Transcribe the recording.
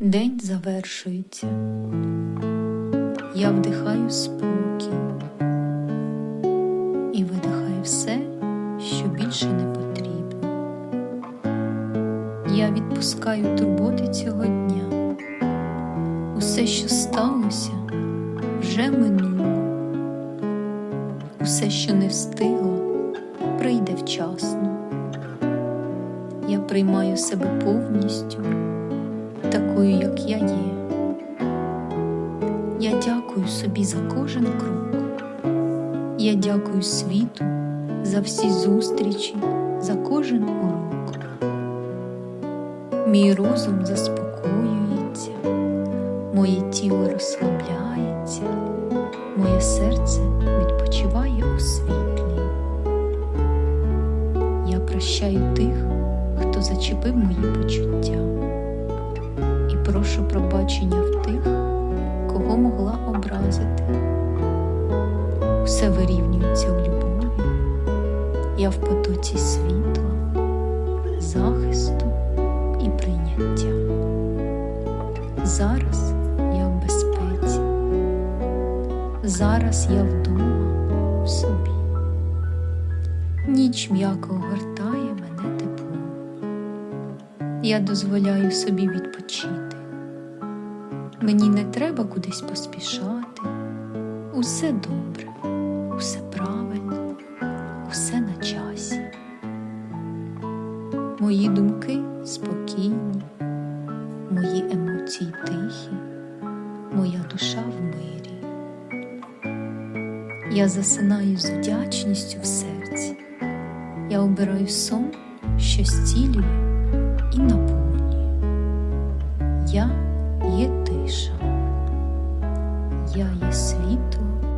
День завершується. Я вдихаю спокій і видихаю все, що більше не потрібно. Я відпускаю турботи цього дня. Усе, що сталося, вже минуло. Усе, що не встигло, прийде вчасно. Я приймаю себе повністю такою, як я є. Я дякую собі за кожен крок. Я дякую світу за всі зустрічі, за кожен урок. Мій розум заспокоюється, моє тіло розслабляється, моє серце відпочиває у світлі. Я прощаю тих, хто зачепив мої почуття прошу пробачення в тих, кого могла образити. Усе вирівнюється у любові, я в потоці світла, захисту і прийняття. Зараз я в безпеці, зараз я вдома в собі. Ніч м'яко огортає мене теплом. Я дозволяю собі відпочити. Мені не треба кудись поспішати. Усе добре, усе правильно, усе на часі. Мої думки спокійні, мої емоції тихі, моя душа в мирі. Я засинаю з вдячністю в серці. Я обираю сон, що зцілює і наповнює. Я. сяє світло.